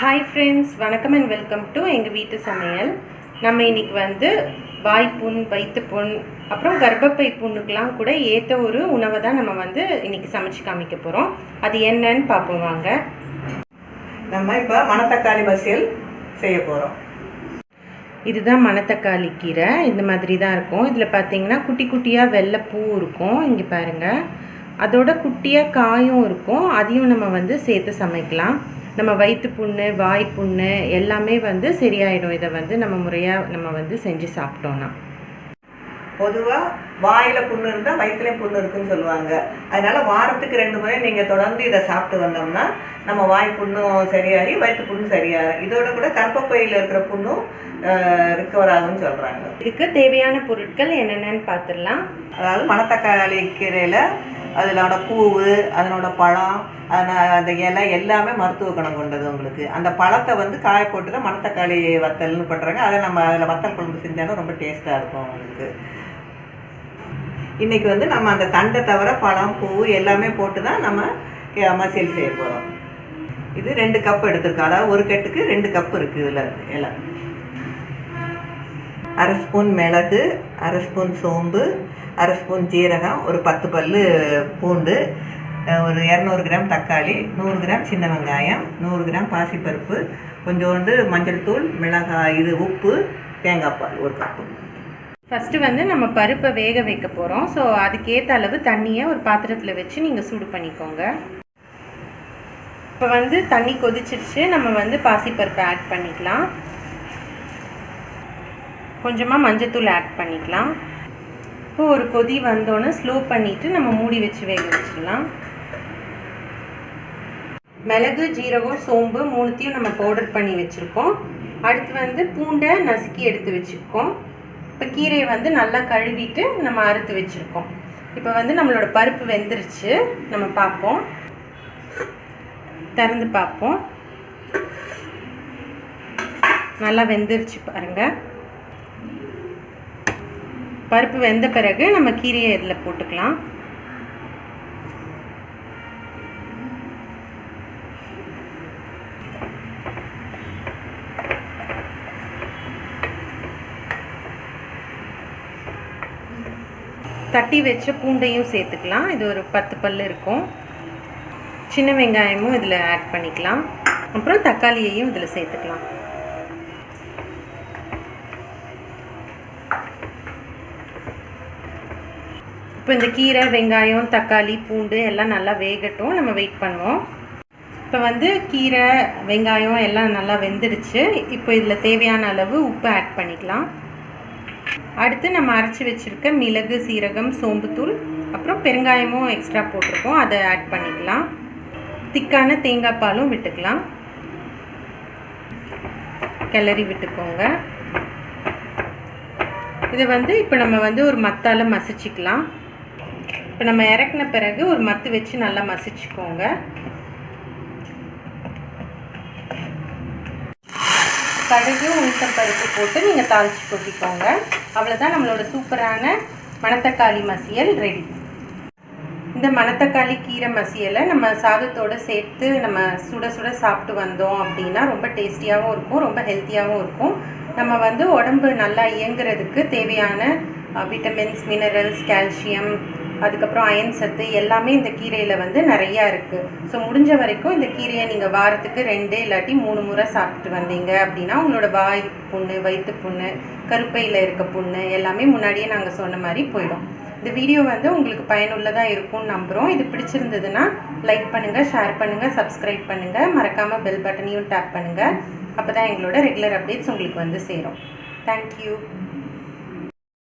Hi friends வணக்கம் and welcome to எங்கள் வீட்டு சமையல். நம்ம இன்னைக்கு வந்து வாய்ப்புண் வயிற்றுப்புண் அப்புறம் கர்ப்பப்பை புண்ணுக்கெலாம் கூட ஏற்ற ஒரு உணவை தான் நம்ம வந்து இன்னைக்கு சமைச்சு காமிக்க போகிறோம் அது என்னன்னு பார்ப்போம் வாங்க. நம்ம இப்போ மணத்தக்காளி மசியல் செய்ய போகிறோம் இதுதான் மணத்தக்காளி கீரை. இந்த மாதிரி தான் இருக்கும். இதில் பார்த்தீங்கன்னா குட்டி குட்டியாக வெள்ளை பூ இருக்கும். இங்கே பாருங்கள் அதோட குட்டியாக காயும் இருக்கும். அதையும் நம்ம வந்து சேர்த்து சமைக்கலாம். நம்ம வயிற்று புண்ணு வாய் புண்ணு எல்லாமே வந்து சரியாயிடும். இதை வந்து நம்ம முறையாக நம்ம வந்து செஞ்சு சாப்பிட்டோன்னா பொதுவாக வாயில் புண்ணு இருந்தால் வயிற்றுலையும் புண்ணு இருக்குன்னு சொல்லுவாங்க. அதனால வாரத்துக்கு ரெண்டு முறை நீங்கள் தொடர்ந்து இதை சாப்பிட்டு வந்தோம்னா நம்ம வாய் புண்ணும் சரியாகி வயிற்று புண்ணும் சரியாகும் இதோட கூட கர்ப்பப்பையில் இருக்கிற புண்ணும் ரிக்கவர் ஆகும்னு சொல்கிறாங்க இதுக்கு தேவையான பொருட்கள் என்னென்னு பார்த்துடலாம். அதாவது மணத்தக்காளி கீரையில் அதனோட பூவு அதனோட பழம் அதனால் அந்த இலை எல்லாமே மருத்துவ குணம் கொண்டது உங்களுக்கு. அந்த பழத்தை வந்து காய போட்டு தான் மணத்தக்காளி வத்தல்னு பண்ணுறாங்க அதை நம்ம அதில் வத்தல் குழம்பு செஞ்சாலும் ரொம்ப டேஸ்ட்டாக இருக்கும் உங்களுக்கு. இன்றைக்கி வந்து நம்ம அந்த தண்டை தவிர பழம் பூ எல்லாமே போட்டு தான் நம்ம கே- மசியல் செய்ய போகிறோம் இது ரெண்டு கப் எடுத்திருக்கோம். அதாவது ஒரு கட்டுக்கு ரெண்டு கப் இருக்குது இதில் இலை. அரை ஸ்பூன் மிளகு அரை ஸ்பூன் சோம்பு அரை ஸ்பூன் ஜீரகம் ஒரு பத்து பல்லு பூண்டு ஒரு இரநூறு கிராம் தக்காளி நூறு கிராம் சின்ன வெங்காயம் நூறு கிராம் பாசிப்பருப்பு கொஞ்சோண்டு மஞ்சள் தூள் மிளகாய் இது உப்பு தேங்காய் பால் ஒரு கப்பு ஃபஸ்ட்டு வந்து நம்ம பருப்பை வேக வைக்க போகிறோம் ஸோ அதுக்கேற்ற அளவு தண்ணியை ஒரு பாத்திரத்தில் வச்சு நீங்கள் சூடு பண்ணிக்கோங்க. இப்போ வந்து தண்ணி கொதிச்சிருச்சு. நம்ம வந்து பாசிப்பருப்பை ஆட் பண்ணிக்கலாம். கொஞ்சமாக மஞ்சத்தூள் ஆட் பண்ணிக்கலாம். இப்போ ஒரு கொதி வந்தோன்னே ஸ்லோ பண்ணிவிட்டு நம்ம மூடி வச்சு வேக வச்சிடலாம் மிளகு ஜீரகம் சோம்பு மூணுத்தையும் நம்ம பவுடர் பண்ணி வச்சுருக்கோம். அடுத்து வந்து பூண்டை நசுக்கி எடுத்து வச்சுருக்கோம். இப்போ கீரையை வந்து நல்லா கழுவிட்டு நம்ம அறுத்து வச்சுருக்கோம். இப்போ வந்து நம்மளோட பருப்பு வெந்துருச்சு. நம்ம பார்ப்போம். திறந்து பார்ப்போம். நல்லா வெந்துருச்சு பாருங்கள் பருப்பு வெந்த பிறகு நம்ம கீரையை இதில் போட்டுக்கலாம். தட்டி வச்ச பூண்டையும் சேர்த்துக்கலாம். இது ஒரு பத்து பல் இருக்கும். சின்ன வெங்காயமும் இதில் ஆட் பண்ணிக்கலாம். அப்புறம் தக்காளியையும் இதில் சேர்த்துக்கலாம். இப்போ இந்த கீரை வெங்காயம் தக்காளி பூண்டு எல்லாம் நல்லா வேகட்டும். நம்ம வெயிட் பண்ணுவோம். இப்போ வந்து கீரை வெங்காயம் எல்லாம் நல்லா வெந்துடுச்சு. இப்போ இதில் தேவையான அளவு உப்பு ஆட் பண்ணிக்கலாம். அடுத்து நம்ம அரைச்சி வச்சுருக்க மிளகு சீரகம் சோம்புத்தூள் அப்புறம் பெருங்காயமும் எக்ஸ்ட்ரா போட்டிருக்கோம். அதை ஆட் பண்ணிக்கலாம். திக்கான தேங்காய் பாலும் விட்டுக்கலாம். கிளறி விட்டுக்கோங்க. இதை வந்து இப்போ நம்ம வந்து ஒரு மத்தால மசிச்சுக்கலாம். இப்போ நம்ம இறக்குன பிறகு ஒரு மத்து வச்சு நல்லா மசிச்சுக்கோங்க. கடுகு உளுத்தம் பருப்பு போட்டு நீங்கள் தாளிச்சு கொட்டிக்கோங்க. அவ்வளோதான் நம்மளோட சூப்பரான மணத்தக்காளி மசியல் ரெடி இந்த மணத்தக்காளி கீரை மசியலை நம்ம சாதத்தோட சேர்த்து நம்ம சுட சுட சாப்பிட்டு வந்தோம் அப்படின்னா ரொம்ப டேஸ்டியாகவும் இருக்கும் ரொம்ப ஹெல்த்தியாகவும் இருக்கும். நம்ம வந்து உடம்பு நல்லா இயங்குறதுக்கு தேவையான விட்டமின்ஸ் மினரல்ஸ் கால்சியம் அதுக்கப்புறம் அயன் சத்து எல்லாமே இந்த கீரையில் வந்து நிறையா இருக்குது ஸோ முடிஞ்ச வரைக்கும் இந்த கீரையை நீங்கள் வாரத்துக்கு ரெண்டு இல்லாட்டி மூணு முறை சாப்பிட்டு வந்தீங்க அப்படின்னா உங்களோட வாய் புண்ணு வயிற்று புண்ணு கருப்பையில் இருக்க புண்ணு எல்லாமே முன்னாடியே நாங்கள் சொன்ன மாதிரி போயிடும். இந்த வீடியோ வந்து உங்களுக்கு பயனுள்ளதாக இருக்கும்னு நம்புகிறோம் இது பிடிச்சிருந்ததுன்னா லைக் பண்ணுங்கள் ஷேர் பண்ணுங்கள் சப்ஸ்கிரைப் பண்ணுங்கள் மறக்காமல் பெல் பட்டனையும் டேப் பண்ணுங்கள் அப்போ தான் எங்களோட ரெகுலர் அப்டேட்ஸ் உங்களுக்கு வந்து சேரும். தேங்க்யூ